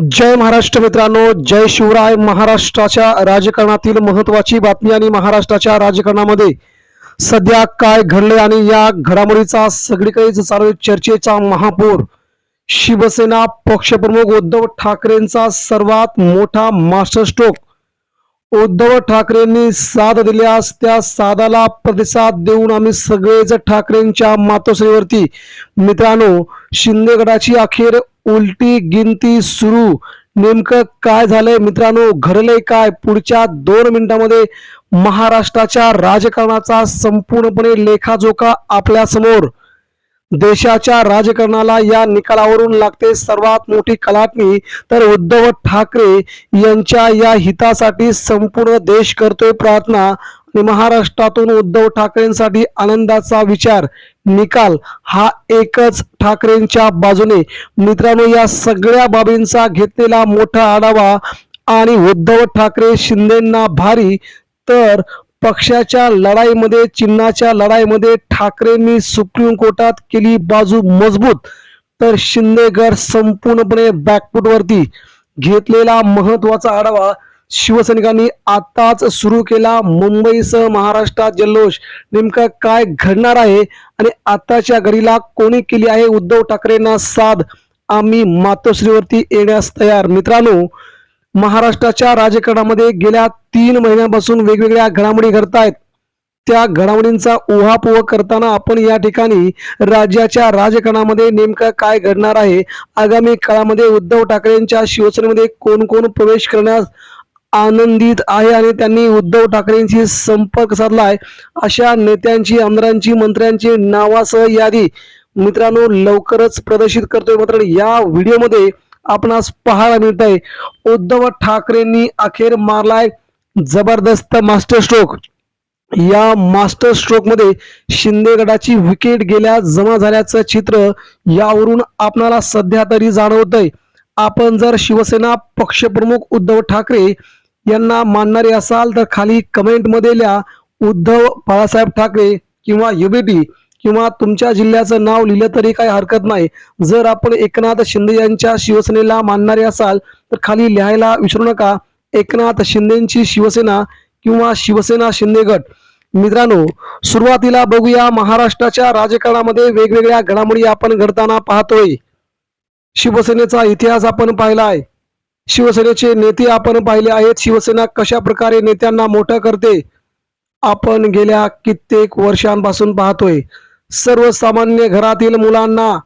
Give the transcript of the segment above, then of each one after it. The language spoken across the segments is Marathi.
जय महाराष्ट्र मित्रांनो जय शिवराय महाराष्ट्राच्या राजकारणातील महत्वाची बातमी आणि महाराष्ट्राच्या राजकारणामध्ये सध्या काय घडले आणि या घडामोडीचा सगळीकडेच चालू चर्चेचा महापौर शिवसेना पक्षप्रमुख उद्धव ठाकरेंचा सर्वात मोठा मास्टर स्ट्रोक उद्धव ठाकरेंनी साथ दिल्यास त्या साधाला प्रतिसाद देऊन आम्ही सगळेच ठाकरेंच्या मातोश्रीवरती. मित्रांनो शिंदे गटाची अखेर उलटी गिनती सुरू. नेमकं काय झालंय? मित्रांनो घडलंय काय? पुढच्या दोन मिनिटांमध्ये महाराष्ट्राच्या राजकारणाचा संपूर्णपणे लेखाजोखा आपल्यासमोर. देशाच्या राजकारणाला या निकालावरून लागते सर्वात मोठी कलाटणी. तर उद्धव ठाकरे यांच्या या हितासाठी संपूर्ण देश करतोय प्रार्थना. आणि महाराष्ट्रातून उद्धव ठाकरेंसाठी आनंदाचा विचार. निकाल हा एकच ठाकरेंच्या बाजूने. मित्रांनो या सगळ्या बाबींचा घेतलेला मोठा आढावा आणि उद्धव ठाकरे शिंदेना भारी तर पक्षाच्या लढाईमध्ये चिन्हाच्या लढाईमध्ये ठाकरेंनी सुप्रीम कोर्टात केली बाजू मजबूत. तर शिंदेगड संपूर्णपणे बॅकफुटवरती घेतलेला महत्त्वाचा आढावा शिवसैनिकांनी आताच सुरू केला मुंबईसह महाराष्ट्रात जल्लोष. नेमकं काय घडणार आहे आणि आताच्या घडीला कोणी केली आहे? उद्धव ठाकरेंना साध आम्ही मातोश्रीवरती येण्यास तयार. मित्रांनो महाराष्ट्राच्या राजकारणामध्ये गेल्या तीन महिन्यापासून वेगवेगळ्या घडामोडी घडतायत. त्या घडामोडींचा उहापोह करताना आपण या ठिकाणी राज्याच्या राजकारणामध्ये नेमकं काय घडणार आहे? आगामी काळामध्ये उद्धव ठाकरेंच्या शिवसेनेमध्ये कोण कोण प्रवेश करण्यास आनंदित आहे आणि त्यांनी उद्धव ठाकरेंशी संपर्क साधलाय. अशा नेत्यांची आमदारांची मंत्र्यांची नावासह यादी मित्रांनो लवकरच प्रदर्शित करतोय. मात्र या व्हिडिओमध्ये आपणास पाहायला मिळत आहे उद्धव ठाकरेंनी अखेर मारलाय जबरदस्त मास्टर स्ट्रोक या मास्टर स्ट्रोकमध्ये शिंदे गटाची विकेट गेल्या जमा झाल्याचं चित्र यावरून आपणाला सध्या तरी जाणवत आहे आपण जर शिवसेना पक्षप्रमुख उद्धव ठाकरे यांना मानणारे असाल तर खाली कमेंटमध्ये लिहा उद्धव बाळासाहेब ठाकरे किंवा युबीटी किंवा तुमच्या जिल्ह्याचं नाव लिहिलं तरी काही हरकत नाही. जर आपण एकनाथ शिंदे यांच्या शिवसेनेला मानणारे असाल तर खाली लिहायला विसरू नका. एकनाथ शिंदेची शिवसेना किंवा शिवसेना शिंदे गट. मित्रांनो सुरुवातीला बघूया महाराष्ट्राच्या राजकारणामध्ये वेगवेगळ्या घडामोडी आपण घडताना पाहतोय. शिवसेनेचा इतिहास आपण पाहिला आहे शिवसेनेचे नेते आपण पाहिले आहेत. शिवसेना कशा प्रकारे नेत्यांना मोठं करते आपण गेल्या कित्येक वर्षांपासून पाहतोय. सर्वसामान्य घरातील मुलांना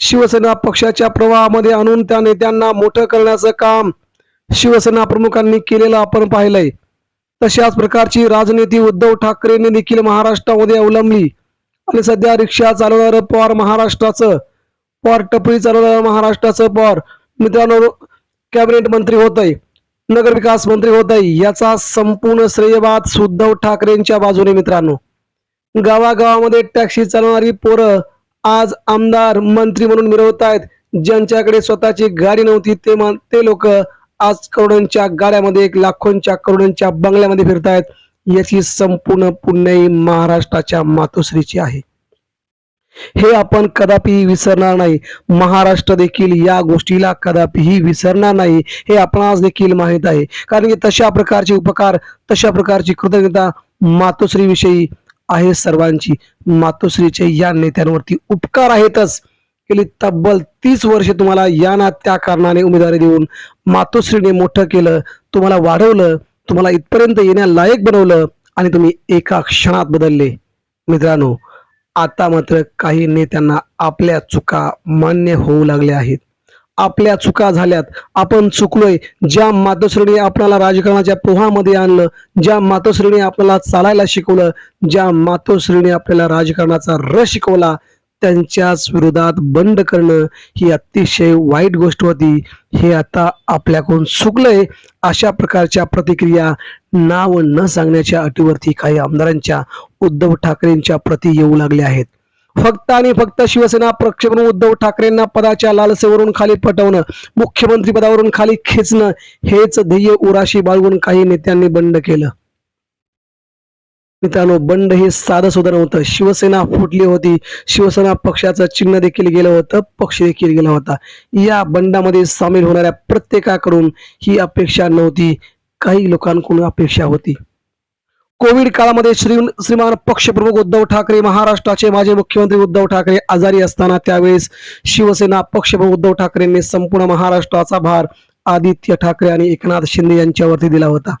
शिवसेना पक्षाच्या प्रवाहामध्ये आणून त्या नेत्यांना मोठं करण्याचं काम शिवसेना प्रमुखांनी केलेलं आपण पाहिलंय. तशाच प्रकारची राजनीती उद्धव ठाकरेंनी देखील महाराष्ट्रामध्ये अवलंबली. आणि सध्या रिक्षा चालवणारं पवार महाराष्ट्राचं पवार टपरी चालवणारं महाराष्ट्राचं पवार. मित्रांनो कॅबिनेट मंत्री होत आहे नगरविकास मंत्री होत आहे याचा संपूर्ण श्रेयवाद उद्धव ठाकरेंच्या बाजूने मित्रांनो. गावागावामध्ये टॅक्सी चालवणारी पोरं आज आमदार मंत्री म्हणून मिरवत आहेत ज्यांच्याकडे स्वतःची गाडी नव्हती ते मान- ते लोक आज करोडांच्या गाड्यामध्ये एक लाखोंच्या करोडांच्या बंगल्यामध्ये फिरतायत. याची संपूर्ण पुण्याई महाराष्ट्राच्या मातोश्रीची आहे. हे आपण कदापिही विसरणार नाही. महाराष्ट्र देखील या गोष्टीला कदापिही विसरणार नाही हे आपणास देखील माहीत आहे. कारण की तशा प्रकारचे उपकार तशा प्रकारची कृतज्ञता मातोश्रीविषयी आहे सर्वांची. मातोश्रीचे या नेत्यांवरती उपकार आहेतच. गेली तब्बल तीस वर्षे तुम्हाला या ना त्या कारणाने उमेदवारी देऊन मातोश्रीने मोठं केलं तुम्हाला वाढवलं तुम्हाला इथपर्यंत येण्यालायक बनवलं आणि तुम्ही एका क्षणात बदलले. मित्रांनो आता मात्र काही नेत्यांना आपल्या चुका मान्य होऊ लागल्या आहेत. आपल्या चुका झाल्यात. आपण चुकलोय. ज्या मातोश्रीने आपल्याला राजकारणाच्या पोहामध्ये आणलं ज्या मातोश्रीने आपल्याला चालायला शिकवलं ज्या मातोश्रीने आपल्याला राजकारणाचा रस शिकवला त्यांच्याच विरोधात बंड करणं ही अतिशय वाईट गोष्ट होती. हे आता आपल्याकडून चुकलंय. अशा प्रकारच्या प्रतिक्रिया नाव न सांगण्याच्या अटीवरती काही आमदारांच्या उद्धव ठाकरेंच्या प्रती येऊ लागल्या आहेत. फक्त आणि फक्त शिवसेना प्रक्षेपण उद्धव ठाकरेंना पदाच्या लालसेवरून खाली पटवणं मुख्यमंत्री पदावरून खाली खेचणं हेच ध्येय उराशी बाळगून काही नेत्यांनी बंड केलं. मित्रांनो बंड हे साधं सुद्धा नव्हतं शिवसेना फुटली होती. शिवसेना पक्षाचं चिन्ह देखील गेलं होतं. पक्ष देखील गेला होता. या बंडामध्ये सामील होणाऱ्या प्रत्येकाकडून ही अपेक्षा नव्हती. काही लोकांकडून अपेक्षा होती. कोविड काळामध्ये श्री श्रीमान पक्षप्रमुख उद्धव ठाकरे महाराष्ट्राचे माजी मुख्यमंत्री उद्धव ठाकरे आजारी असताना त्यावेळेस शिवसेना पक्षप्रमुख उद्धव ठाकरेंनी संपूर्ण महाराष्ट्राचा भार आदित्य ठाकरे आणि एकनाथ शिंदे यांच्यावरती दिला होता.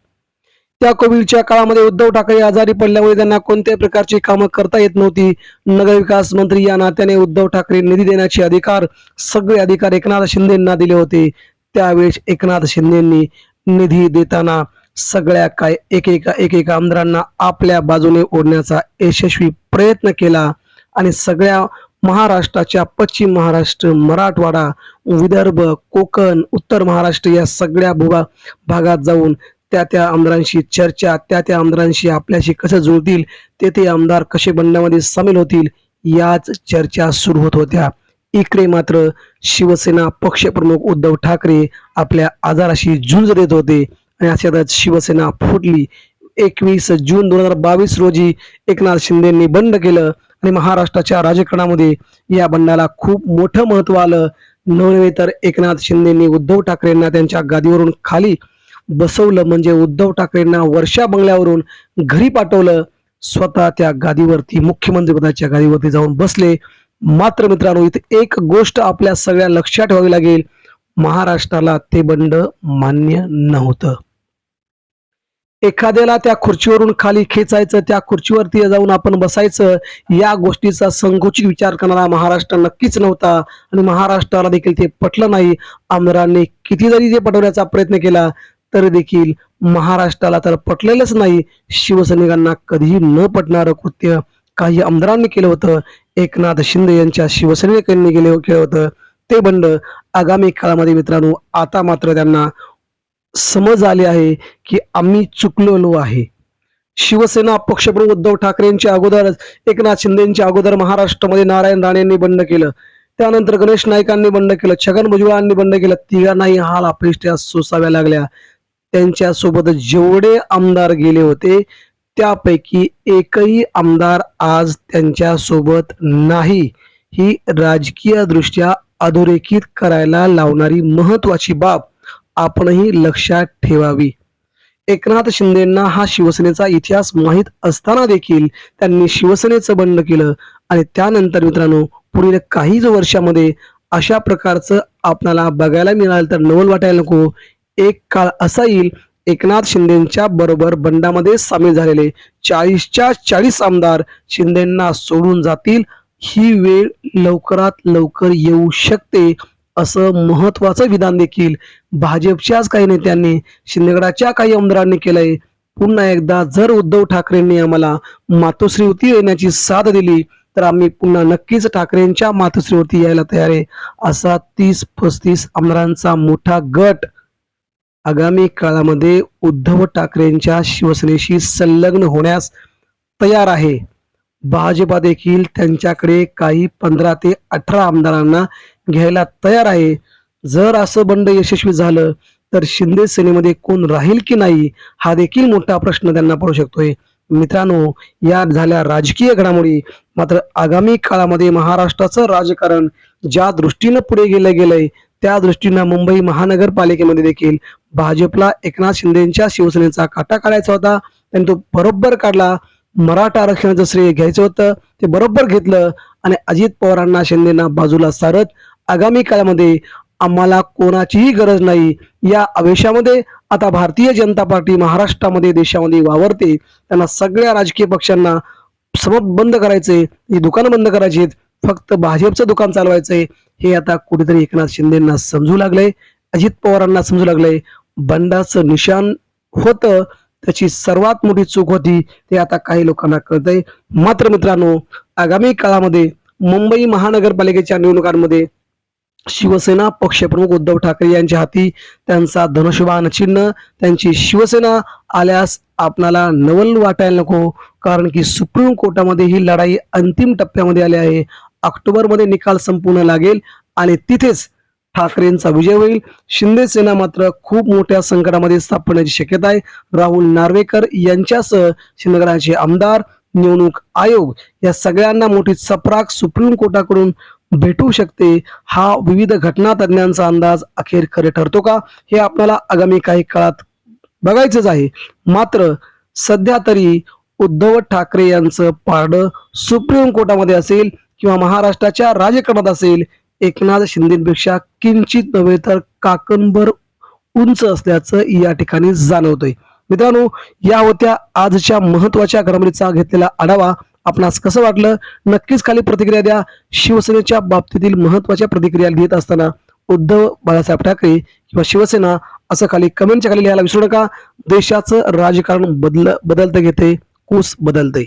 त्या कोविडच्या काळामध्ये उद्धव ठाकरे आजारी पडल्यामुळे त्यांना कोणत्याही प्रकारची कामं करता येत नव्हती. नगरविकास मंत्री या नात्याने उद्धव ठाकरे निधी देण्याचे अधिकार सगळे अधिकार एकनाथ शिंदेंना दिले होते. त्यावेळेस एकनाथ शिंदेंनी निधी देताना सगळ्या काय एकेका एकेका आमदारांना आपल्या बाजूने ओढण्याचा यशस्वी प्रयत्न केला आणि सगळ्या महाराष्ट्राच्या पश्चिम महाराष्ट्र मराठवाडा विदर्भ कोकण उत्तर महाराष्ट्र या सगळ्या भूभा भागात जाऊन त्या त्या आमदारांशी चर्चा त्या त्या आमदारांशी आपल्याशी कसं जुळतील ते ते आमदार कसे बंडामध्ये सामील होतील याच चर्चा सुरू होत होत्या. इकडे मात्र शिवसेना पक्षप्रमुख उद्धव ठाकरे आपल्या आजाराशी झुंज देत होते आणि अशातच शिवसेना फुटली. एकवीस जून दोन हजार बावीस रोजी एकनाथ शिंदेंनी बंड केलं आणि महाराष्ट्राच्या राजकारणामध्ये या बंडाला खूप मोठं महत्त्व आलं. नव्हे तर एकनाथ शिंदेंनी उद्धव ठाकरेंना त्यांच्या गादीवरून खाली बसवलं म्हणजे उद्धव ठाकरेंना वर्षा बंगल्यावरून घरी पाठवलं. स्वतः त्या गादीवरती मुख्यमंत्री पदाच्या गादीवरती जाऊन बसले. मात्र मित्रांनो इथे एक गोष्ट आपल्या सगळ्या लक्षात ठेवावी लागेल. महाराष्ट्राला ते बंड मान्य नव्हतं. एखाद्याला त्या खुर्चीवरून खाली खेचायचं त्या खुर्चीवरती जाऊन आपण बसायचं या गोष्टीचा संकुचित विचार करणारा महाराष्ट्र नक्कीच नव्हता. आणि महाराष्ट्राला देखील ते पटलं नाही. आमदारांनी किती जरी ते पटवण्याचा प्रयत्न केला. तरी देखील महाराष्ट्राला तर पटलेलंच नाही. शिवसैनिकांना कधीही न पटणारं कृत्य काही आमदारांनी केलं होतं. एकनाथ शिंदे यांच्या शिवसैनिकांनी केले हो- केलं होतं. ते बंड आगामी काळामध्ये मित्रांनो आता मात्र त्यांना समज आली आहे की आम्ही चुकलेलो आहे. शिवसेना पक्षप्रमुख उद्धव ठाकरेंच्या अगोदरच एकनाथ शिंदेच्या अगोदर महाराष्ट्रामध्ये नारायण राणेंनी बंड केलं. त्यानंतर गणेश नाईकांनी बंड केलं छगन भुजबळांनी बंड केलं. तिघांनाही हाल अपेष्टा सोसाव्या लागल्या. त्यांच्यासोबत जेवढे आमदार गेले होते त्यापैकी एकही आमदार आज त्यांच्यासोबत नाही. ही राजकीय दृष्ट्या अधोरेखित करायला लावणारी महत्वाची बाब आपणही लक्षात ठेवावी. एकनाथ शिंदेना हा शिवसेनेचा इतिहास माहीत असताना देखील त्यांनी शिवसेनेचं बंड केलं आणि त्यानंतर मित्रांनो पुढील काहीच वर्षामध्ये अशा प्रकारचं आपणाला बघायला मिळालं तर नवल वाटायला नको. एक काळ असा येईल एकनाथ शिंदेच्या बरोबर बंडामध्ये सामील झालेले चाळीसच्या चाळीस आमदार शिंदेना सोडून जातील ही वेळ लवकरात लवकर येऊ शकते असं महत्वाचं विधान देखील. भाजपच्याच काही नेत्यांनी शिंदेगडाच्या काही आमदारांनी केलंय. पुन्हा एकदा जर उद्धव ठाकरेंनी आम्हाला मातोश्रीवरती येण्याची साथ दिली तर आम्ही पुन्हा नक्कीच ठाकरेंच्या मातोश्रीवरती यायला तयार आहे असा तीस पस्तीस आमदारांचा मोठा गट आगामी काळामध्ये उद्धव ठाकरेंच्या शिवसेनेशी संलग्न होण्यास तयार आहे. भाजपा देखील त्यांच्याकडे काही पंधरा ते अठरा आमदारांना घ्यायला तयार आहे. जर असं बंड यशस्वी झालं तर शिंदे सेनेमध्ये कोण राहील की नाही हा देखील मोठा प्रश्न त्यांना पडू शकतोय. मित्रांनो या झाल्या राजकीय घडामोडी. मात्र आगामी काळामध्ये महाराष्ट्राचं राजकारण ज्या दृष्टीनं पुढे गेलं गेलंय त्या दृष्टीनं मुंबई महानगरपालिकेमध्ये देखील भाजपला एकनाथ शिंदेच्या शिवसेनेचा काटा काढायचा होता. त्यांनी तो बरोबर काढला. मराठा आरक्षणाचं श्रेय घ्यायचं होतं. ते बरोबर घेतलं आणि अजित पवारांना शिंदेना बाजूला सारत आगामी काळामध्ये आम्हाला कोणाचीही गरज नाही. या आवेशामध्ये आता भारतीय जनता पार्टी महाराष्ट्रामध्ये देशामध्ये वावरते. त्यांना सगळ्या राजकीय पक्षांना समप बंद करायचे ही दुकानं बंद करायची फक्त भाजपचं दुकान चालवायचंय. हे आता कुठेतरी एकनाथ शिंदेना समजू लागलंय. अजित पवारांना समजू लागलंय. बंडाचं निशान होतं त्याची सर्वात मोठी चूक होती ते आता काही लोकांना कळतंय. मात्र मित्रांनो आगामी काळामध्ये मुंबई महानगरपालिकेच्या निवडणुकांमध्ये शिवसेना पक्षप्रमुख उद्धव ठाकरे यांच्या हाती त्यांचा धनुष्यबाण चिन्ह त्यांची शिवसेना आल्यास आपणाला नवल वाटायला नको कारण की सुप्रीम कोर्टामध्ये ही लढाई अंतिम टप्प्यामध्ये आली आहे. ऑक्टोबरमध्ये निकाल संपूर्ण लागेल आणि तिथेच ठाकरेंचा विजय होईल. शिंदे सेना मात्र खूप मोठ्या संकटामध्ये सापडण्याची शक्यता आहे. राहुल नार्वेकर यांच्यासह शिंदेगडाचे आमदार निवडणूक आयोग या सगळ्यांना मोठी चपराक सुप्रीम कोर्टाकडून भेटू शकते. हा विविध घटना तज्ञांचा अंदाज अखेर खरे ठरतो का? हे आपल्याला आगामी काही काळात बघायचंच आहे. मात्र सध्या तरी उद्धव ठाकरे यांचं पारडं सुप्रीम कोर्टामध्ये असेल किंवा महाराष्ट्राच्या राजकारणात असेल एकनाथ शिंदेपेक्षा किंचित नव्हे तर काकणभर उंच असल्याचं या ठिकाणी जाणवतोय. मित्रांनो या होत्या आजच्या महत्त्वाच्या घडामोडीचा घेतलेला आढावा. आपणास कसं वाटलं? नक्कीच खाली प्रतिक्रिया द्या. शिवसेनेच्या बाबतीतील महत्त्वाच्या प्रतिक्रिया लिहित असताना उद्धव बाळासाहेब ठाकरे किंवा शिवसेना असं खाली कमेंटच्या खाली लिहायला विसरू नका. देशाचं राजकारण बदल बदलतं घेते कूस बदलते